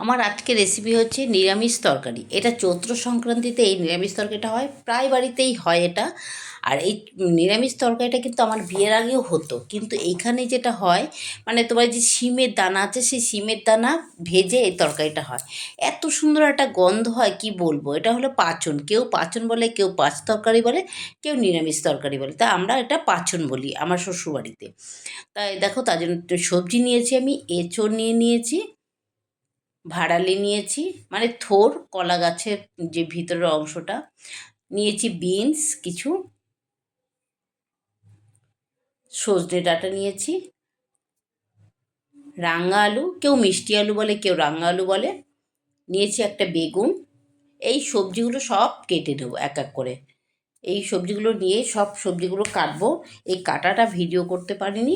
আমার আজকে রেসিপি হচ্ছে নিরামিষ তরকারি। এটা চৈত্র সংক্রান্তিতে এই নিরামিষ তরকারিটা হয়, প্রায় বাড়িতেই হয় এটা। আর এই নিরামিষ তরকারিটা কিন্তু আমার বিয়ের আগেও হতো। কিন্তু এইখানে যেটা হয় মানে তোমার যে শিমের দানা আছে, সেই শিমের দানা ভেজে এই তরকারিটা হয়। এত সুন্দর একটা গন্ধ হয়, কি বলব? এটা হলো পাচন। কেউ পাচন বলে, কেউ পাঁচ তরকারি বলে, কেউ নিরামিষ তরকারি বলে। তা আমরা এটা পাচন বলি আমার শ্বশুরবাড়িতে। তাই দেখো তার জন্য সবজি নিয়েছি আমি, এঁচড় নিয়ে নিয়েছি ভাড়ালি নিয়েছি মানে থোর, কলা গাছের যে ভিতরের অংশটা। নিয়েছি বিনস কিছু। সজনে ডাঁটা নিয়েছি। রাঙা আলু, কেউ মিষ্টি আলু বলে, কেউ রাঙা আলু বলে। নিয়েছি একটা বেগুন। এই সবজিগুলো সব কেটে নেব এক এক করে। এই সবজিগুলো নিয়ে সব সবজিগুলো কাটবো। এই কাটাটা ভিডিও করতে পারিনি।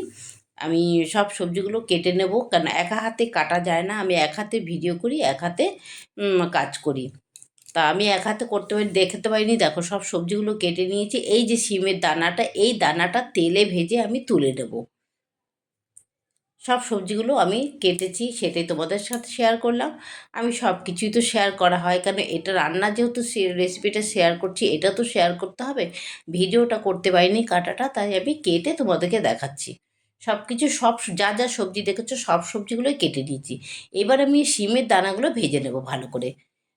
আমি সব সবজিগুলো কেটে নেব। কেন একা হাতে কাটা যায় না, আমি এক হাতে ভিডিও করি, এক হাতে কাজ করি। তা আমি এক হাতে করতে পারি, দেখতে পারিনি, দেখো সব সবজিগুলো কেটে নিয়েছি। এই যে শিমের দানাটা, এই দানাটা তেলে ভেজে আমি তুলে নেব। সব সবজিগুলো আমি কেটেছি, সেটাই তোমাদের সাথে শেয়ার করলাম। আমি সব কিছুই তো শেয়ার করা হয়, কেন এটা রান্না যেহেতু রেসিপিটা শেয়ার করছি, এটা তো শেয়ার করতে হবে। ভিডিওটা করতে পারিনি কাটাটা, তাই আমি কেটে তোমাদেরকে দেখাচ্ছি। সব কিছু সব যা যা সবজি দেখেছ সব সবজিগুলোই কেটে দিয়েছি। এবার আমি শিমের দানাগুলো ভেজে নেব ভালো করে।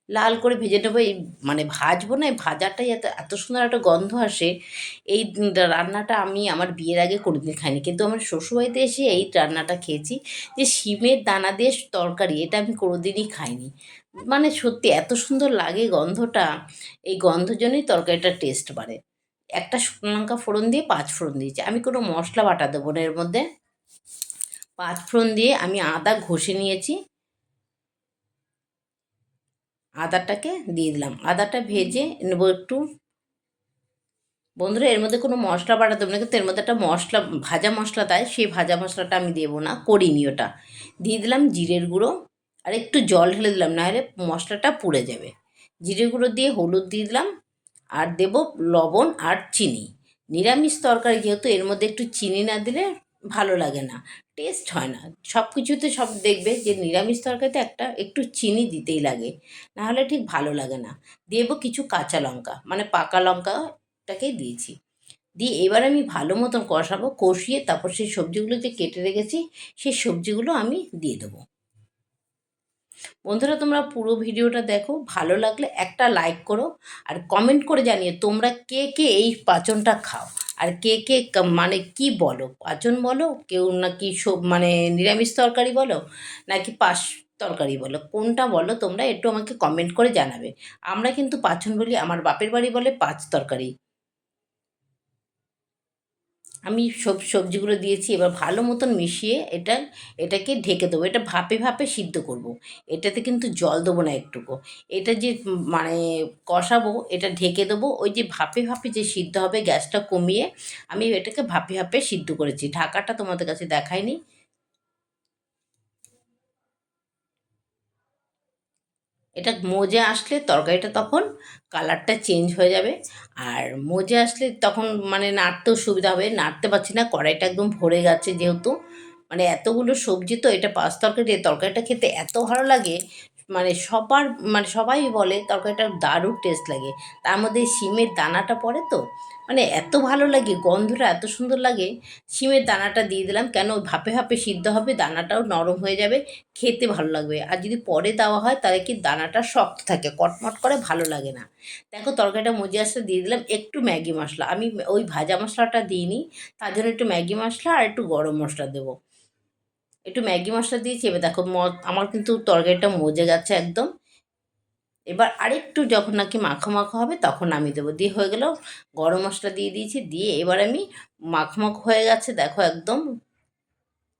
লাল করে ভেজে নেব এই মানে ভাজবো না, এই ভাজাটাই এত এত সুন্দর একটা গন্ধ আসে। এই রান্নাটা আমি আমার বিয়ের আগে কোনোদিন খাইনি। কিন্তু আমার শ্বশুরবাড়িতে এসে এই রান্নাটা খেয়েছি যে শিমের দানা দিয়ে তরকারি, এটা আমি কোনোদিনই খাইনি। মানে সত্যি এত সুন্দর লাগে গন্ধটা, এই গন্ধ জন্যই তরকারিটার টেস্ট বাড়ে। একটা শুকনো লঙ্কা ফোড়ন দিয়ে পাঁচ ফোড়ন দিয়েছি। আমি কোনো মশলা বাটা দেবো না এর মধ্যে। পাঁচ ফোড়ন দিয়ে আমি আদা ঘষে নিয়েছি। আদাটাকে দিয়ে দিলাম। আদাটা ভেজে নেব একটু। বন্ধুরা, এর মধ্যে কোনো মশলা বাটা দেবো না, কিন্তু এর মধ্যে একটা মশলা, ভাজা মশলা দেয় সেই ভাজা মশলাটা আমি দেবো না, করিনি ওটা। দিয়ে দিলাম জিরের গুঁড়ো। আর একটু জল ঢেলে দিলাম, নাহলে মশলাটা পুড়ে যাবে। জিরে গুঁড়ো দিয়ে হলুদ দিয়ে দিলাম। আর দেব লবণ আর চিনি। নিরামিষ তরকারি যেহেতু এর মধ্যে একটু চিনি না দিলে ভালো লাগে না টেস্ট হয় না। সব কিছুতে সব দেখবে যে নিরামিষ তরকারিতে একটা একটু চিনি দিতেই লাগে নাহলে ঠিক ভালো লাগে না। দেবো কিছু কাঁচা লঙ্কা মানে পাকা লঙ্কাটাকেই দিয়েছি। দিয়ে এবার আমি ভালো মতন কষাবো, কষিয়ে তারপর সেই সবজিগুলো যে কেটে রেখেছি, সেই সবজিগুলো আমি দিয়ে দেবো। বন্ধুরা, তোমরা পুরো ভিডিওটা দেখো। ভালো লাগলে একটা লাইক করো আর কমেন্ট করে জানিয়ে তোমরা কে কে এই পাচনটা খাও আর কে কে মানে কি বলো? পাচন বলো? কেউ নাকি সব মানে নিরামিষ তরকারি বলো? নাকি পাশ তরকারি বলো? কোনটা বলো তোমরা একটু আমাকে কমেন্ট করে জানাবে। আমরা কিন্তু পাচন বলি, আমার বাপের বাড়ি বলে পাঁচ তরকারি। আমি সব, সবজিগুলো দিয়েছি, এবার ভালো মতন মিশিয়ে এটা, এটাকে ঢেকে দেবো। এটা ভাপে ভাপে সিদ্ধ করব। এটাতে কিন্তু জল দেবো না একটুকু। এটা যে মানে কষাবো, এটা ঢেকে দেবো। ওই যে ভাপে ভাপে যে সিদ্ধ হবে, গ্যাসটা কমিয়ে আমি এটাকে ভাপে ভাপে সিদ্ধ করেছি। ঢাকাটা তোমাদের কাছে দেখায়নি এটা মজে আসলে তরকারিটা তখন কালারটা চেঞ্জ হয়ে যাবে। আর মজে আসলে তখন মানে নাড়তেও সুবিধা হবে। নাড়তে পারছি না, কড়াইটা একদম ভরে গেছে যেহেতু। মানে এতগুলো সবজি তো, এটা পাঁচ তরকারি তরকারিটা খেতে এত ভালো লাগে। মানে সবার মানে সবাই বলে তরকারিটা দারুণ টেস্ট লাগে। তার মধ্যে শিমের দানাটা পড়ে তো মানে এত ভালো লাগে, গন্ধটা এত সুন্দর লাগে। শিমের দানাটা দিয়ে দিলাম, কেন ভাপে ভাপে সিদ্ধ হবে, দানাটাও নরম হয়ে যাবে, খেতে ভালো লাগবে। আর যদি পরে দেওয়া হয়, তাহলে কি দানাটা শক্ত থাকে, কটমট করে ভালো লাগে না। দেখো তরকারিটা মজে আসলে দিয়ে দিলাম একটু ম্যাগি মশলা। আমি ওই ভাজা মশলাটা দিইনি, তার জন্য একটু ম্যাগি মশলা আর একটু গরম মশলা দেবো। একটু ম্যাগি মশলা দিয়েছি, এবার দেখো আমার কিন্তু তরকারিটা মজে গেছে একদম। এবার আরেকটু যখন নাকি মাখো মাখো হবে, তখন আমি দেবো। দিয়ে হয়ে গেল, গরম মশলা দিয়ে দিয়েছি। দিয়ে এবার আমি মাখো মাখো হয়ে গেছে, দেখো একদম।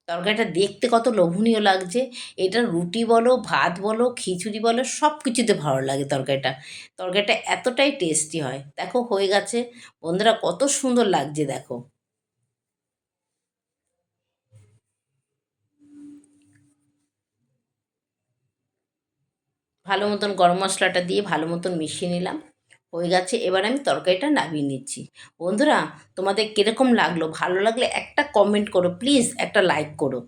তরকারিটা দেখতে কত লোভনীয় লাগছে। এটা রুটি বলো, ভাত বলো, খিচুড়ি বলো সব কিছুতে ভালো লাগে তরকারিটা। তরকারিটা এতটাই টেস্টি হয়। দেখো হয়ে গেছে। বন্ধুরা, কত সুন্দর লাগছে, দেখো। ভালো মতন গরম মশলাটা দিয়ে ভালো মতন মিশিয়ে নিলাম। হয়ে গেছে, এবার আমি তরকারিটা নামিয়ে নিচ্ছি। বন্ধুরা, তোমাদের কীরকম লাগল? ভালো লাগলে একটা কমেন্ট করো প্লিজ একটা লাইক করো।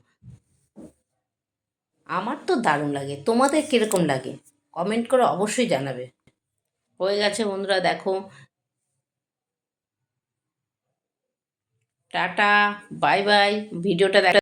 আমার তো দারুণ লাগে। তোমাদের কীরকম লাগে? কমেন্ট করে অবশ্যই জানাবে। হয়ে গেছে বন্ধুরা, দেখো। টাটা বাই বাই ভিডিওটা দেখ